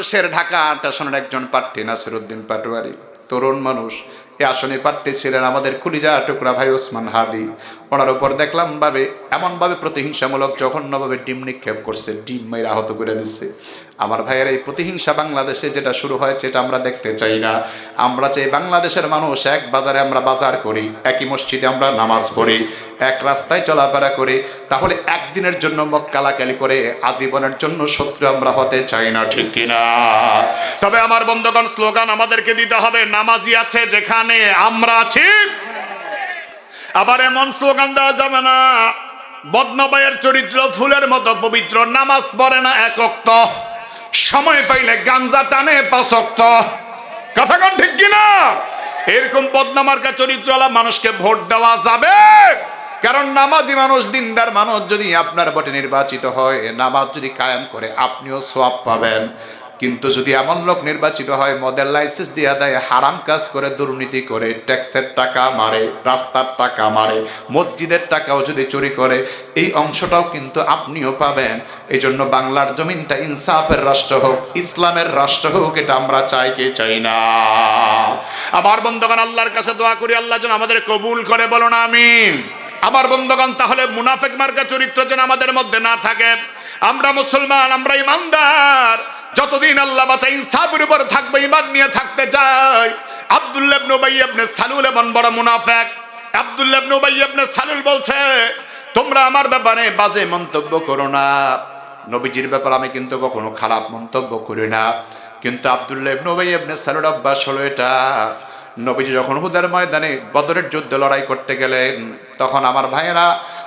বাংলাদেশের ঢাকা আট আসনের একজন প্রার্থী নাসির উদ্দিন পাটোয়ারি। তরুণ মানুষ। এ আসনে প্রার্থী ছিলেন আমাদের কুলিজা টুকরা ভাই ওসমান হাদি। ওনার উপর দেখলাম ভাবে এমনভাবে প্রতিহিংসামূলক জঘন্যভাবে ডিম নিক্ষেপ করছে, ডিম মেয়ের আহত করে দিচ্ছে। আমার ভাইয়ের এই প্রতিহিংসা বাংলাদেশে যেটা শুরু হয়েছে এটা আমরা দেখতে চাই না। আমরা চাই বাংলাদেশের মানুষ এক বাজারে আমরা বাজার করি, একই মসজিদে আমরা নামাজ পড়ি, এক রাস্তায় চলাফেরা করি। তাহলে একদিনের জন্য মক কালাকালি করে আজীবনের জন্য শত্রু আমরা হতে চাই না, ঠিক কিনা? তবে আমার বন্ধগণ, স্লোগান আমাদেরকে দিতে হবে, নামাজি আছে যেখানে আমরা আছি। আবার এমন স্লোগান দেওয়া যাবে না, বদনবাইয়ের চরিত্র ফুলের মতো পবিত্র, নামাজ পড়ে না একক্ত সময় পাইলে গাঞ্জা টানে পাশক্ত কথা কন ঠিক কিনা? এরকম বদনামার্কা চরিত্রওয়ালা মানুষকে ভোট দেওয়া যাবে, কারণ নামাজি মানুষ, দিনদার মানুষ যদি আপনার বটে নির্বাচিত হয়, নামাজ যদি কায়েম করে, আপনিও সোয়াব পাবেন। কিন্তু যদি এমন লোক নির্বাচিত হয় মদের লাইসেন্স দিয়ে দেয়, হারাম কাজ করে, দুর্নীতি করে ট্যাক্সের টাকা মারে, রাস্তার টাকা মারে, মসজিদের টাকাও যদি চুরি করে, এই অংশটাও কিন্তু আপনিও পাবেন। এই জন্য বাংলার জমিনটা ইনসাফের রাষ্ট্র হোক, ইসলামের রাষ্ট্র হোক, এটা আমরা চাই কে চাই না। আমার বন্ধুগণ, আল্লাহর কাছে দোয়া করি, আল্লাহ যেন আমাদের কবুল করে বলো না আমি আমার বন্ধুগণ, তাহলে মুনাফেক মার্কা চরিত্র যেন আমাদের মধ্যে না থাকে। আমরা মুসলমান, আমরা ইমানদার। যতদিন আল্লাহ বাঁচা ইনসাফের উপর থাকবে ইমান নিয়ে থাকতে চাই আব্দুল্লাহ উবাই ইবনে সালুল এমন বড় মুনাফেক। আব্দুল্লাহ উবাই ইবনে সালুল বলছে, তোমরা আমার ব্যাপারে বাজে মন্তব্য করো না। নবীজির ব্যাপারে আমি কিন্তু কখনো খারাপ মন্তব্য করি না। কিন্তু আব্দুল্লাহ উবাই ইবনে সালুল অভ্যাস হলো এটা। নবীজি যখন হুদের ময়দানে বদরের যুদ্ধে লড়াই করতে গেলেন, তখন আমার ভাইয়েরা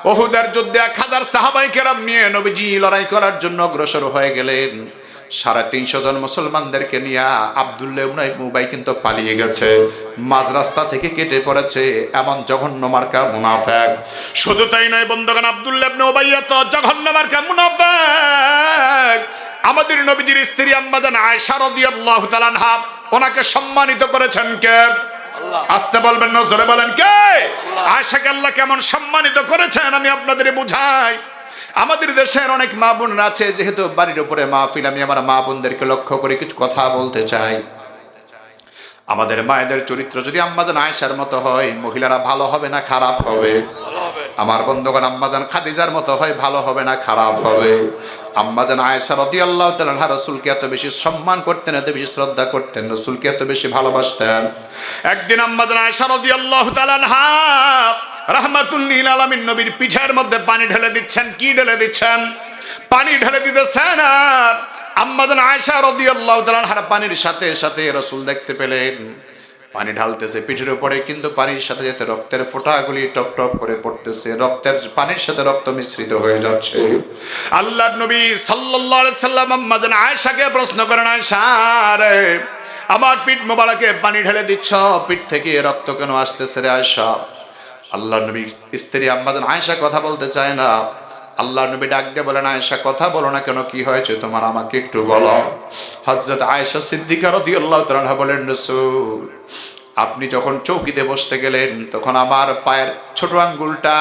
ওহুদের যুদ্ধে এক হাজার সাহাবাই কেরাম নিয়ে নবীজি লড়াই করার জন্য অগ্রসর হয়ে গেলেন। সাড়ে তিনশো জন মুসলমানদেরকে নিয়ে আবদুল্লাহ ইবনে মুবাই কিন্তু পালিয়ে গেছে। মাঝ রাস্তা থেকে কেটে পড়েছে এমন জঘন্য মার্কা মুনাফেক। শুধু তাই নয় বন্ধুগণ আবদুল্লাহ ইবনে তো জঘন্য মার্কা মুনাফেক। আমাদের নবীজির স্ত্রী আম্মাদান আয়েশা রাদিয়াল্লাহু তাআলা আনহা ওনাকে সম্মানিত করেছেন কে? আসতে বলবেন না জোরে বলেন কে? আয়েশাকে আল্লাহ কেমন সম্মানিত করেছেন আমি আপনাদের বুঝাই। আমাদের দেশের অনেক মা বোনরা আছে, যেহেতু বাড়ির উপরে মাহফিল, আমি আমার মা বোনদেরকে লক্ষ্য করে কিছু কথা বলতে চাই। আমাদের মায়েদের চরিত্র যদি আম্মাজান আয়েশার মতো হয়, মহিলারা ভালো হবে না খারাপ হবে? আমার বন্ধুগণ, আম্মাজান খাদিজার মতো হয়, ভালো হবে না খারাপ হবে? আম্মাজান আয়েশা রদি আল্লাহ তালা রসুলকে এত বেশি সম্মান করতেন, এত বেশি শ্রদ্ধা করতেন, রসুলকে এত বেশি ভালোবাসতেন। একদিন আম্মাজান আয়েশা রদি আল্লাহ তালানহা রাহমাতুল্লিল আলামিন নবীর পিঠের মধ্যে পানি ঢেলে দিচ্ছেন। কি ঢেলে দিচ্ছেন? পানি ঢেলে দিতেছেন আর তাআলার পানির সাথে সাথে দেখতে পেলেন। পানি ঢালতেছে পিঠের উপরে, কিন্তু পানির সাথে রক্তের টপ টপ করে পড়তেছে। রক্তের পানির সাথে রক্ত মিশ্রিত হয়ে যাচ্ছে। আল্লাহর নবী সাল্লাম আম্মাদান আয়েশাকে প্রশ্ন করেন, আয়েশা আমার পিঠ মোবারকে পানি ঢেলে দিচ্ছ? পিঠ থেকে রক্ত কেন আসতেছে রে আয়েশা? আল্লাহ নবী স্ত্রী আম্মাদান আয়েশা কথা বলতে চায় না। আল্লাহ নবী ডাক দিয়ে বলেন, আয়েশা কথা বলো না কেন, কি হয়েছে তোমার আমাকে একটু বলো। হজরত আয়েশা সিদ্দিকা রাদিয়াল্লাহু তাআলা বলেন আপনি যখন চৌকিতে বসতে গেলেন, তখন আমার পায়ের ছোট আঙ্গুলটা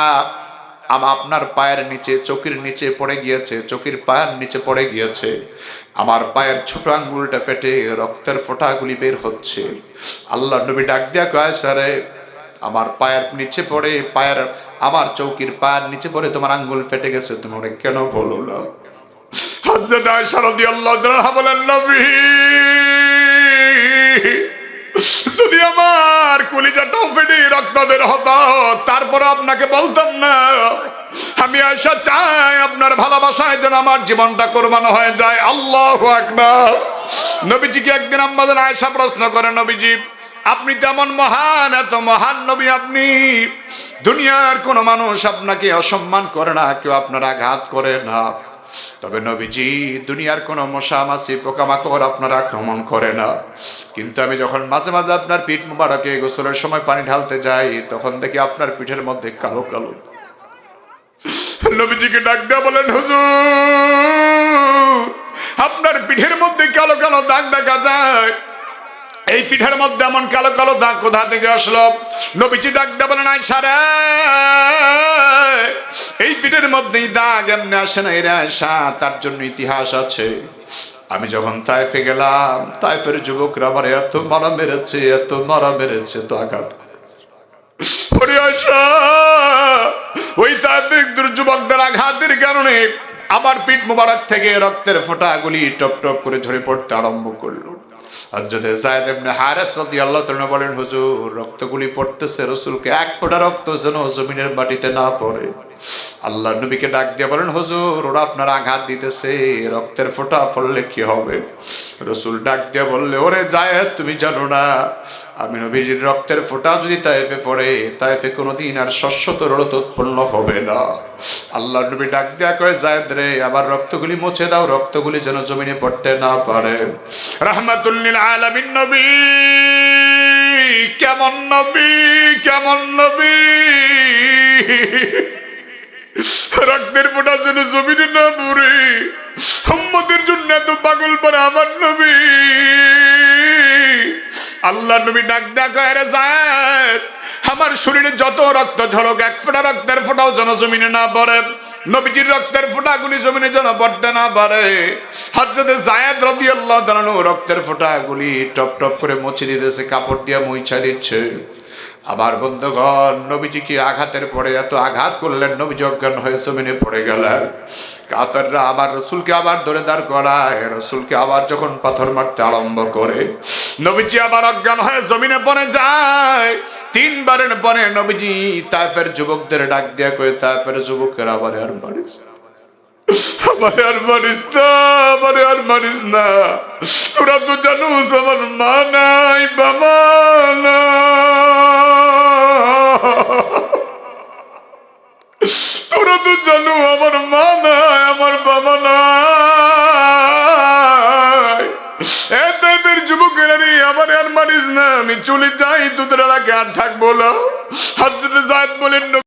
আপনার পায়ের নিচে, চোখের নিচে পড়ে গিয়েছে, চোখের পায়ের নিচে পড়ে গিয়েছে। আমার পায়ের ছোট আঙ্গুলটা ফেটে রক্তের ফোঁটাগুলি বের হচ্ছে। আল্লাহ নবী ডাক দিয়া কয় স্যারে আমার পায়ের নিচে পড়ে, পায়ের আমার চৌকির পায়ের নিচে পড়ে তোমার আঙ্গুল ফেটে গেছে। তুমি ওটা কেন বলো না? হযরত আয়েশা রাদিয়াল্লাহু তাআলা বলেন, নবী, যদি আমার কলিজাটাও ফেটে, রক্ত বের হতো তারপর আপনাকে বলতাম না। আমি আয়সা চাই আপনার ভালোবাসায় যেন আমার জীবনটা কোরবানো হয়ে যায়। আল্লাহ আকবার। নবীজিকে একদিন আমাদের আয়সা প্রশ্ন করে, নবীজি আপনি তেমন মহান, এত মহান নবী আপনি। দুনিয়ার কোন মানুষ আপনাকে অসম্মান করে না, কেউ আপনার আঘাত করে না। তবে নবীজি, দুনিয়ার কোনো মশা মাছি, পোকামাকড় আপনার আক্রমণ করে না। কিন্তু আমি যখন মাঝে মাঝে আপনার পিঠ মুবারকে গোসলের সময় পানি ঢালতে যাই, তখন দেখি আপনার পিঠের মধ্যে কালো কালো। নবীজিকে ডাক দেওয়া বলেন, হুজুর, আপনার পিঠের মধ্যে কালো কালো দাগ দেখা যায়। এই পিঠের মধ্যে এমন কালো কালো দাগ কোথা থেকে আসলো? নবীজি ডাক দেওয়া বলেন আয়সা রে এই পিঠের মধ্যেই দাগ এমনি আসে না, এরা আয়সা তার জন্য ইতিহাস আছে। আমি যখন তাইফে গেলাম, তাইফের যুবকরা আমার এত মারা মেরেছে, এত মারা মেরেছে, তো আঘাত ওই তাদের যুবকদের আঘাতের কারণে আমার পিঠ মোবারক থেকে রক্তের ফোঁটাগুলি টপ টপ করে ঝরে পড়তে আরম্ভ করল। হজরতে জায়দ এমনি হারেস আল্লাহ তাআলা বলেন, হুজুর, রক্তগুলি পড়তেছে রসুলকে, এক ফোঁটা রক্ত যেন জমিনের মাটিতে না পড়ে। আল্লাহ নবীকে ডাক দিয়ে বলেন, হুজুর, ওরা আপনার আঘাত দিতেছে, রক্তের ফোঁটা পড়লে কি হবে? রসুল ডাক দিয়ে বললে, ওরে যায় তুমি জানো না, আমি নবীজির রক্তের ফোঁটা যদি তাইফে পড়ে তাইফে কোনোদিন আর শস্য তরলত উৎপন্ন হবে না। আল্লাহ নবী ডাক দেয়া কয়ে, জায়দ রে আবার রক্তগুলি মুছে দাও, রক্তগুলি যেন জমিনে পড়তে না পারে। রাহমাতুল্লিল আলামিন নবী, কেমন নবী কেমন নবী? রক্তের ফোঁটা যেন জমিনে না পড়ে সম্মতের জন্য এত পাগল পরে আমার নবী। আল্লাহ নবী ডাক ডাকা রে যায় আমার শরীরে যত রক্ত ঝলক, এক ফোঁটা রক্তের ফোঁটাও যেন জমিনে না পড়ে। নবীজির রক্তের ফোঁটাগুলি জমিনে যেন পড়তে না পারে। হজরতে জায়েদ রাদিয়াল্লাহু তাআলা রক্তের ফোঁটাগুলি টপ টপ করে মুছে দিতেছে, কাপড় দিয়ে মুইছা দিচ্ছে। আমার বন্ধুগণ নবীজিকে আঘাতের পরে এত আঘাত করলেন? নবীজি অজ্ঞান হয়ে জমিনে পড়ে গেলেন। কাফেররা আবার রসুলকে আবার ধরে দাঁড় করায়। রসুলকে আবার যখন পাথর মারতে আরম্ভ করে, নবীজি আবার অজ্ঞান হয়ে জমিনে পড়ে যায়। তিনবারের পরে নবীজি তাইফের যুবকদের ডাক দিয়া কয়ে তাইফের যুবকের আবার আর আমার আর মারিস না, আমার আর মারিস না। তোরা তো জানুস আমার মা নাই, বাবা তোরা তো জানো আমার মা নাই, আমার বাবা নাই। এদের যুবকেরা আমার আর মানিস না, আমি চলে যাই তোদের এলাকায় আর থাকব না। হাত জায়দ বলেন